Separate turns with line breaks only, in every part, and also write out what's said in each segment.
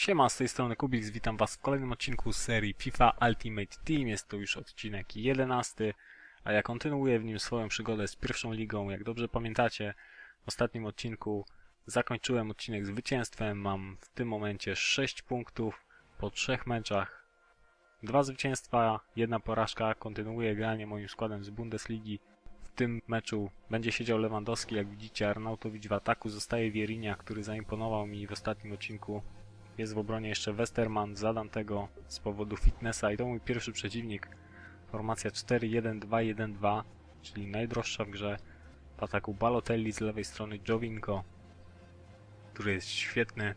Siema, z tej strony Kubiks, witam was w kolejnym odcinku serii FIFA Ultimate Team. Jest to już odcinek 11, a ja kontynuuję w nim swoją przygodę z pierwszą ligą. Jak dobrze pamiętacie, w ostatnim odcinku zakończyłem odcinek zwycięstwem. Mam w tym momencie 6 punktów po trzech meczach. Dwa zwycięstwa, jedna porażka. Kontynuuję granie moim składem z Bundesligi. W tym meczu będzie siedział Lewandowski, jak widzicie, Arnautowicz w ataku, zostaje Wierinia, który zaimponował mi w ostatnim odcinku. Jest w obronie jeszcze Westerman, zadam tego z powodu fitnessa i to mój pierwszy przeciwnik. Formacja 4-1-2-1-2, czyli najdroższa w grze. W ataku Balotelli z lewej strony Jovinko, który jest świetny.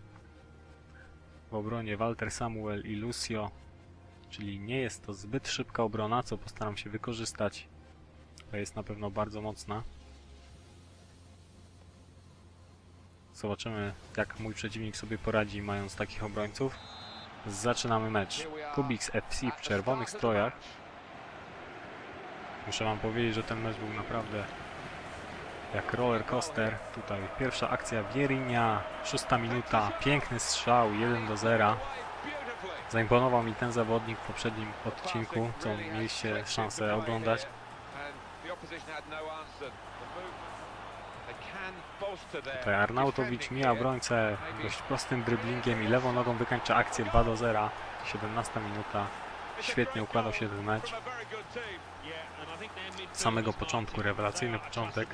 W obronie Walter Samuel i Lucio, czyli nie jest to zbyt szybka obrona, co postaram się wykorzystać. To jest na pewno bardzo mocna. Zobaczymy, jak mój przeciwnik sobie poradzi, mając takich obrońców. Zaczynamy mecz. Kubiks FC w czerwonych strojach. Muszę wam powiedzieć, że ten mecz był naprawdę jak roller coaster. Tutaj pierwsza akcja Wierinia, szósta minuta, piękny strzał, 1 do 0. Zaimponował mi ten zawodnik w poprzednim odcinku, co mieliście szansę oglądać. Tutaj Arnautowicz mija obrońcę dość prostym dryblingiem i lewą nogą wykańcza akcję 2 do 0. 17 minuta. Świetnie układał się ten mecz.
Od samego początku, rewelacyjny początek.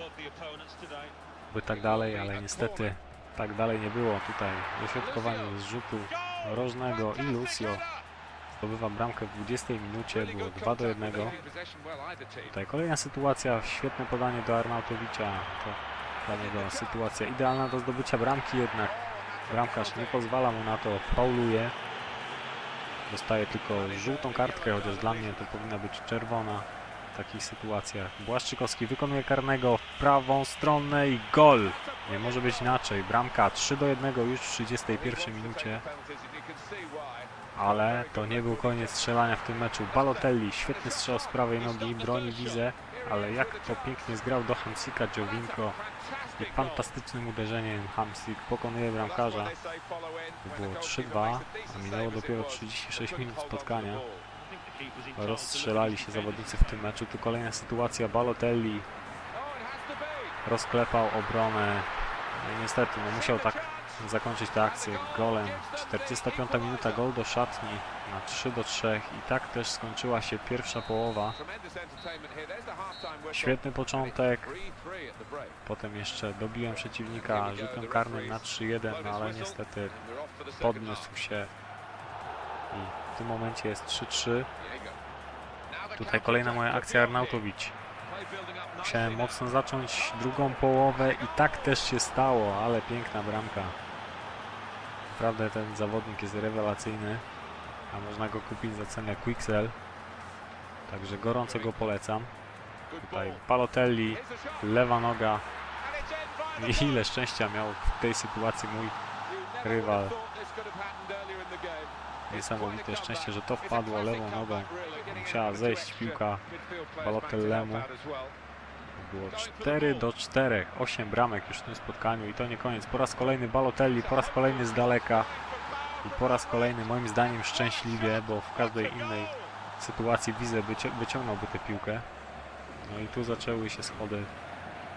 By tak dalej, ale niestety tak dalej nie było. Tutaj dośrodkowanie z rzutu rożnego i Lucio zdobywa bramkę w 20 minucie. Było 2 do 1. Tutaj kolejna sytuacja, świetne podanie do Arnautowicza. To dla niego sytuacja idealna do zdobycia bramki, jednak bramkarz nie pozwala mu na to, fauluje. Dostaje tylko żółtą kartkę, chociaż dla mnie to powinna być czerwona w takich sytuacjach. Błaszczykowski wykonuje karnego w prawą stronę i gol! Nie może być inaczej. Bramka 3 do 1 już w 31 minucie, ale to nie był koniec strzelania w tym meczu. Balotelli, świetny strzał z prawej nogi, broni wizę, ale jak to pięknie zgrał do Hamsika Jovinko i fantastycznym uderzeniem Hamsik pokonuje bramkarza. Było 3-2, a minęło dopiero 36 minut spotkania. Rozstrzelali się zawodnicy w tym meczu. Tu kolejna sytuacja. Balotelli rozklepał obronę. No i niestety, no musiał tak zakończyć tę akcję golem. 45 minuta, gol do szatni na 3 do 3 i tak też skończyła się pierwsza połowa. Świetny początek, potem jeszcze dobiłem przeciwnika rzutem karnym na 3-1, no ale niestety podniósł się i w tym momencie jest 3-3. Tutaj kolejna moja akcja Arnautowicz. Musiałem mocno zacząć drugą połowę i tak też się stało, ale piękna bramka. Naprawdę ten zawodnik jest rewelacyjny, a można go kupić za cenę Quixel. Także gorąco go polecam. Tutaj Palotelli, lewa noga. Ile szczęścia miał w tej sytuacji mój rywal. Niesamowite szczęście, że to wpadło lewą nogą. Musiała zejść piłka Balotellemu. Było 4 do 4, 8 bramek już w tym spotkaniu i to nie koniec. Po raz kolejny Balotelli, po raz kolejny z daleka i po raz kolejny moim zdaniem szczęśliwie, bo w każdej innej sytuacji widzę wyci wyciągnąłby tę piłkę. No i tu zaczęły się schody,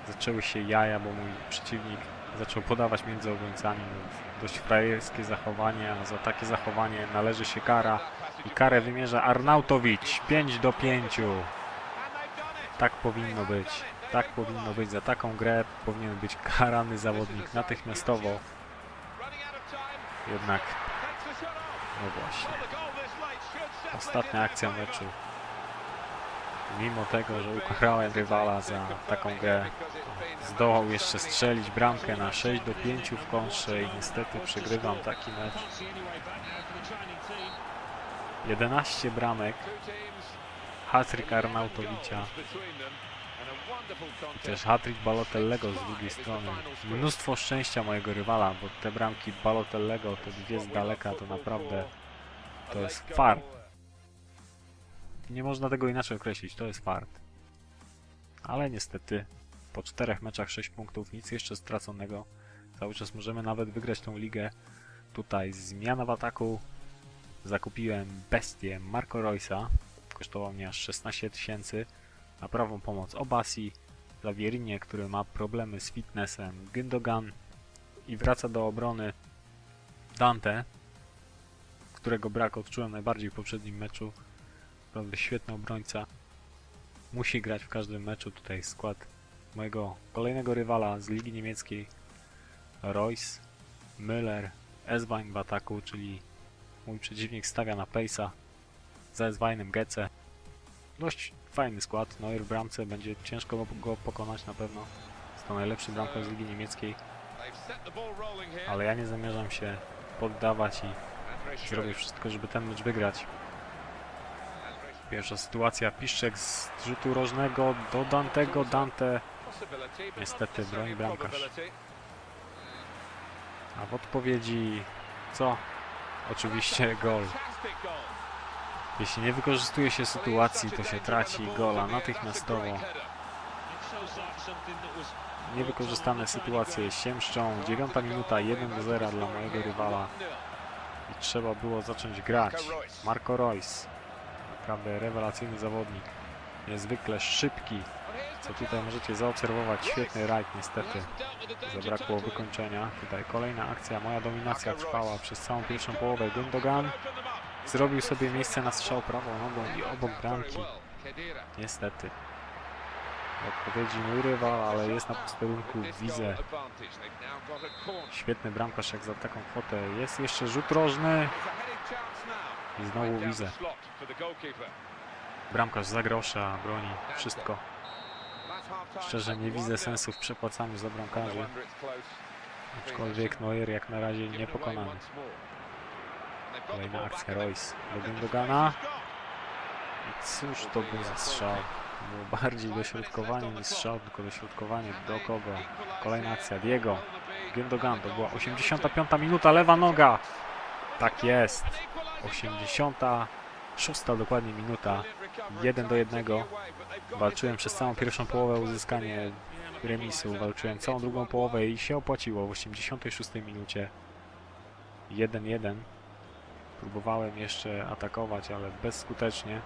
zaczęły się jaja, bo mój przeciwnik zaczął podawać między obrońcami. No, dość frajerskie zachowanie, a za takie zachowanie należy się kara. I karę wymierza Arnautowicz, 5 do 5. Tak powinno być. Tak powinno być. Za taką grę powinien być karany zawodnik natychmiastowo. Jednak, no właśnie, ostatnia akcja meczu. Mimo tego, że ukarałem rywala za taką grę, zdołał jeszcze strzelić bramkę na 6 do 5 w kontrze i niestety przegrywam taki mecz. 11 bramek, hat-trick Arnautowicza też hat-trick Balotellego z drugiej strony. Mnóstwo szczęścia mojego rywala, bo te bramki Balotellego, te dwie z daleka, to naprawdę to jest fart. Nie można tego inaczej określić, to jest fart. Ale niestety po czterech meczach 6 punktów, nic jeszcze straconego. Cały czas możemy nawet wygrać tą ligę Tutaj zmiana w ataku. Zakupiłem bestię Marco Roysa. Kosztował mnie aż 16 tysięcy. Na prawą pomoc Obasi. Lawierinie, który ma problemy z fitnessem. Gündogan. I wraca do obrony Dante, którego brak odczułem najbardziej w poprzednim meczu. Naprawdę świetny obrońca. Musi grać w każdym meczu. Tutaj skład mojego kolejnego rywala z ligi niemieckiej. Royce, Müller, Eswein w ataku, czyli mój przeciwnik stawia na Pace'a. Za Esweinem Gece. Dość fajny skład. Neuer w bramce będzie ciężko go- pokonać na pewno. Jest to najlepszy bramkarz z ligi niemieckiej, ale ja nie zamierzam się poddawać i zrobię wszystko, żeby ten mecz wygrać. Pierwsza sytuacja, Piszczek z rzutu rożnego do Dantego, Dante
Niestety broni bramkarz.
a w odpowiedzi co? Oczywiście gol. Jeśli nie wykorzystuje się sytuacji, to się traci gola natychmiastowo. Niewykorzystane sytuacje siemszczą. Dziewiąta minuta, 1 do 0 dla mojego rywala. I trzeba było zacząć grać. Marco Reus. Naprawdę rewelacyjny zawodnik. Niezwykle szybki. Co tutaj możecie zaobserwować. Świetny rajd niestety. Zabrakło wykończenia. Tutaj kolejna akcja. Moja dominacja trwała przez całą pierwszą połowę. Gundogan zrobił sobie miejsce na strzał prawą nogą i obok bramki. Niestety. Odpowiedzi mój rywal, ale jest na posterunku. Widzę. Świetny bramkarz jak za taką kwotę. Jest jeszcze rzut rożny. I znowu widzę. Bramkarz za grosza broni wszystko. Szczerze nie widzę sensu w przepłacaniu za bramkarzy. Aczkolwiek Neuer jak na razie nie Kolejna akcja Royce do Gundogana. I cóż to był za strzał? Było bardziej dośrodkowanie niż strzał, tylko dośrodkowanie do kogo? Kolejna akcja Diego. Gündogan, to była 85 minuta, lewa noga. Tak jest. 86 dokładnie minuta. 1 do 1. Walczyłem przez całą pierwszą połowę uzyskanie remisu. Walczyłem całą drugą połowę i się opłaciło w 86 minucie. 1-1. Próbowałem jeszcze atakować, ale bezskutecznie.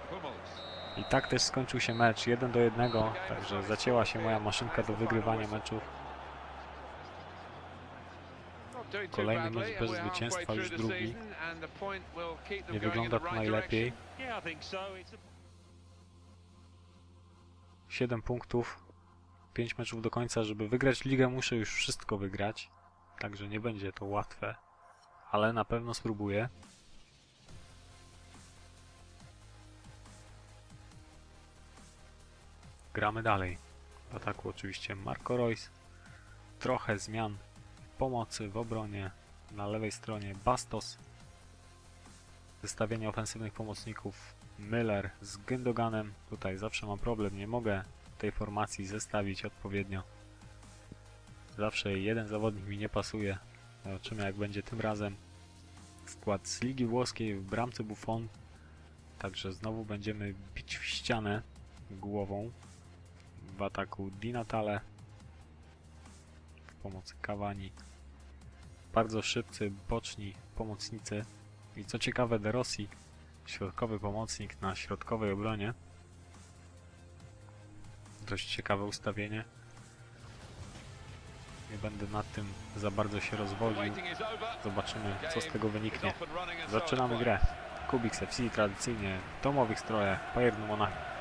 I tak też skończył się mecz 1 do 1, także zacięła się moja maszynka do wygrywania meczów.
Kolejny mecz bez zwycięstwa, już drugi.
Nie wygląda to najlepiej. 7 punktów, 5 meczów do końca, żeby wygrać ligę muszę już wszystko wygrać. Także nie będzie to łatwe, ale na pewno spróbuję. Gramy dalej. W ataku oczywiście Marco Reus. Trochę zmian pomocy w obronie. Na lewej stronie Bastos. Zestawienie ofensywnych pomocników Müller z Gündoganem. Tutaj zawsze mam problem, nie mogę tej formacji zestawić odpowiednio. Zawsze jeden zawodnik mi nie pasuje. Zobaczymy jak będzie tym razem. Skład z Ligi Włoskiej w bramce Buffon. Także znowu będziemy bić w ścianę głową. W ataku Di Natale. W pomocy Cavani. Bardzo szybcy, boczni pomocnicy. I co ciekawe, De Rossi, środkowy pomocnik na środkowej obronie. Dość ciekawe ustawienie. Nie będę nad tym za bardzo się rozwodził. Zobaczymy, co z tego wyniknie. Zaczynamy grę. Kubik FC tradycyjnie w domowych strojach Bayern Monachium.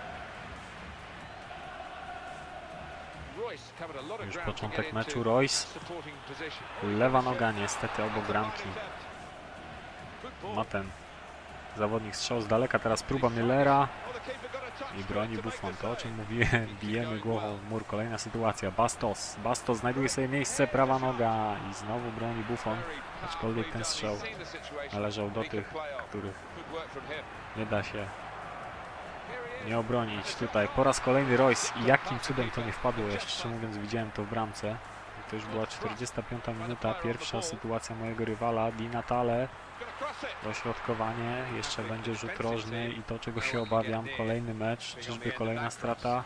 Już początek meczu Royce.
Lewa noga niestety obok bramki. Ma ten zawodnik strzał z daleka. Teraz próba Millera i broni Buffon. To o czym mówiłem, bijemy głową w mur. Kolejna sytuacja. Bastos. Bastos znajduje sobie miejsce, prawa noga i znowu broni Buffon. Aczkolwiek ten strzał należał do tych, których nie da się nie obronić. Tutaj po raz kolejny Royce. I jakim cudem to nie wpadło, ja szczerze mówiąc widziałem to w bramce. To już była 45 minuta, pierwsza sytuacja mojego rywala, Di Natale, dośrodkowanie, jeszcze będzie rzut rożny i to czego się obawiam, kolejny mecz, czyżby kolejna strata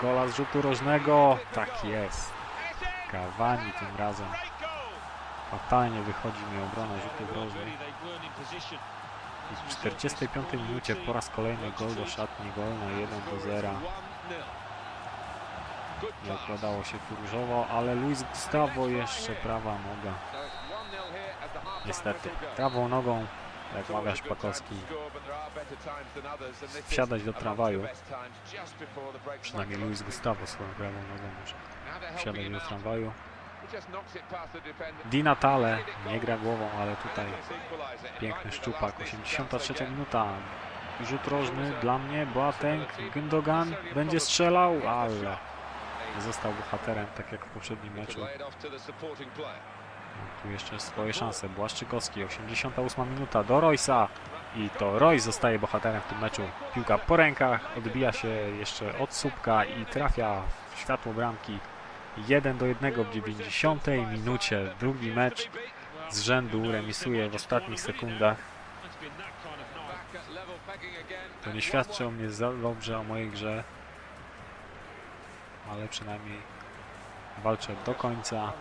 gola z rzutu rożnego, tak jest, Cavani tym razem, Fatalnie wychodzi mi obrona rzutów rożnych. W 45 minucie po raz kolejny gol do szatni, gol na 1 do 0. Nie układało się tu różowo, ale Luis Gustavo jeszcze prawa noga. Niestety, prawą nogą, jak mawia Szpakowski, wsiadać do tramwaju. Przynajmniej Luis Gustavo swoją prawą nogą może wsiadać do tramwaju. Di Natale nie gra głową, ale tutaj piękny szczupak. 83 minuta. Rzut rożny dla mnie. Boateng, Gündogan będzie strzelał, ale został bohaterem, tak jak w poprzednim meczu. Tu jeszcze swoje szanse. Błaszczykowski, 88 minuta do Roysa. I to Royce zostaje bohaterem w tym meczu. Piłka po rękach, odbija się jeszcze od słupka i trafia w światło bramki. 1 do 1 w 90 minucie. Drugi mecz z rzędu remisuje w ostatnich sekundach. To nie świadczy o mnie za dobrze o mojej grze, ale przynajmniej walczę do końca.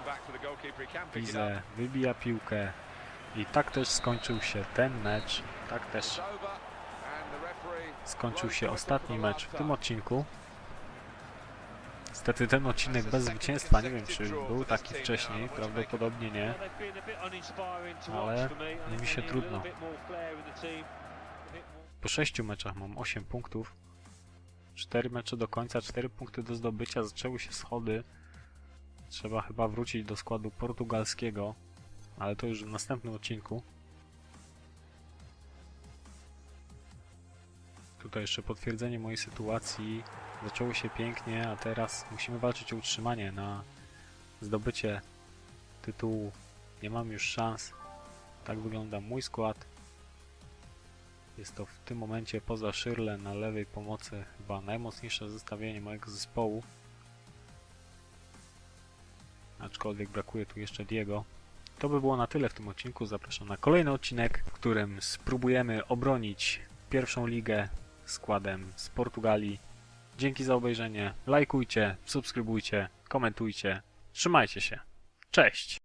Widzę, wybija piłkę i tak też skończył się ten mecz. Tak też skończył się ostatni mecz w tym odcinku. Niestety ten odcinek bez zwycięstwa, nie wiem czy był taki wcześniej, prawdopodobnie nie. Ale mi się trudno. Po 6 meczach mam 8 punktów. 4 mecze do końca, 4 punkty do zdobycia, zaczęły się schody. Trzeba chyba wrócić do składu portugalskiego, ale to już w następnym odcinku. Tutaj jeszcze potwierdzenie mojej sytuacji. Zaczęło się pięknie, a teraz musimy walczyć o utrzymanie na zdobycie tytułu. Nie mam już szans. Tak wygląda mój skład. Jest to w tym momencie poza Szyrle na lewej pomocy chyba najmocniejsze zestawienie mojego zespołu. Aczkolwiek brakuje tu jeszcze Diego. To by było na tyle w tym odcinku. Zapraszam na kolejny odcinek, w którym spróbujemy obronić pierwszą ligę składem z Portugalii. Dzięki za obejrzenie. Lajkujcie, subskrybujcie, komentujcie. Trzymajcie się. Cześć!